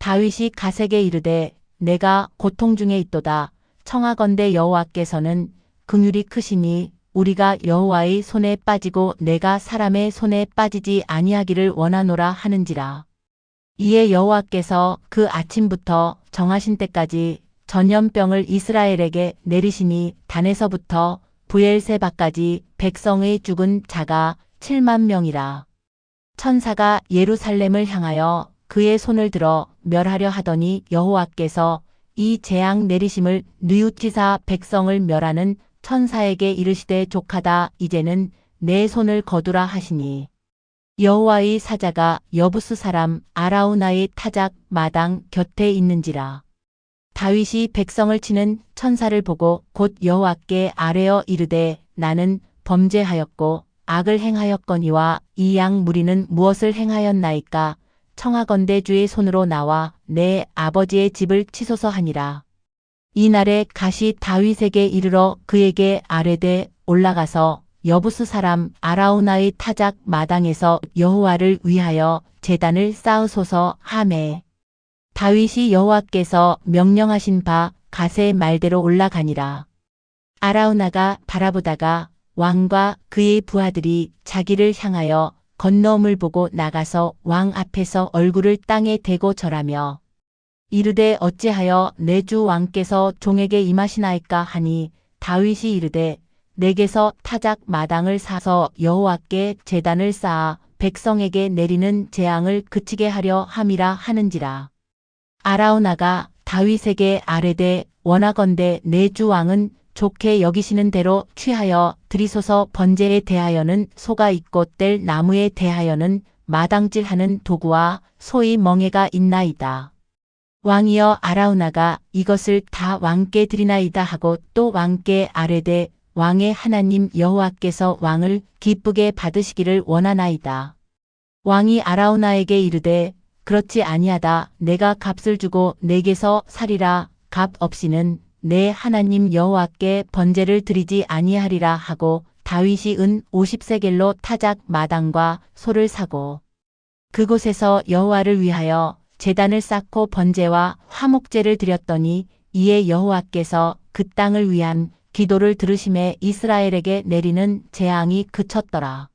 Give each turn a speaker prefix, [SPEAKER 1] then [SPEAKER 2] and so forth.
[SPEAKER 1] 다윗이 가세게 이르되 내가 고통 중에 있도다. 청하건대 여호와께서는 긍휼이 크시니 우리가 여호와의 손에 빠지고 내가 사람의 손에 빠지지 아니하기를 원하노라 하는지라. 이에 여호와께서 그 아침부터 정하신 때까지 전염병을 이스라엘에게 내리시니 단에서부터 부엘세바까지 백성의 죽은 자가 7만 명이라. 천사가 예루살렘을 향하여 그의 손을 들어 멸하려 하더니 여호와께서 이 재앙 내리심을 뉘우치사 백성을 멸하는 천사에게 이르시되 족하다 이제는 내 손을 거두라 하시니. 여호와의 사자가 여부스 사람 아라우나의 타작 마당 곁에 있는지라. 다윗이 백성을 치는 천사를 보고 곧 여호와께 아뢰어 이르되 나는 범죄하였고 악을 행하였거니와 이 양 무리는 무엇을 행하였나이까 청하건대 주의 손으로 나와 내 아버지의 집을 치소서 하니라. 이날에 가시 다윗에게 이르러 그에게 아뢰되 올라가서 여부스 사람 아라우나의 타작 마당에서 여호와를 위하여 제단을 쌓으소서 하매 다윗이 여호와께서 명령하신 바 가세 말대로 올라가니라. 아라우나가 바라보다가 왕과 그의 부하들이 자기를 향하여 건너옴을 보고 나가서 왕 앞에서 얼굴을 땅에 대고 절하며 이르되 어찌하여 내 주 왕께서 종에게 임하시나이까 하니 다윗이 이르되 내게서 타작 마당을 사서 여호와께 제단을 쌓아 백성에게 내리는 재앙을 그치게 하려 함이라 하는지라. 아라우나가 다윗에게 아뢰되 원하건대 내 주 왕은 좋게 여기시는 대로 취하여 드리소서 번제에 대하여는 소가 있고 뗄 나무에 대하여는 마당질하는 도구와 소의 멍에가 있나이다. 왕이여 아라우나가 이것을 다 왕께 드리나이다 하고 또 왕께 아뢰되 왕의 하나님 여호와께서 왕을 기쁘게 받으시기를 원하나이다. 왕이 아라우나에게 이르되 그렇지 아니하다 내가 값을 주고 내게서 살이라 값 없이는 내 하나님 여호와께 번제를 드리지 아니하리라 하고 다윗이 은 50세겔로 타작 마당과 소를 사고 그곳에서 여호와를 위하여 제단을 쌓고 번제와 화목제를 드렸더니 이에 여호와께서 그 땅을 위한 기도를 들으심에 이스라엘에게 내리는 재앙이 그쳤더라.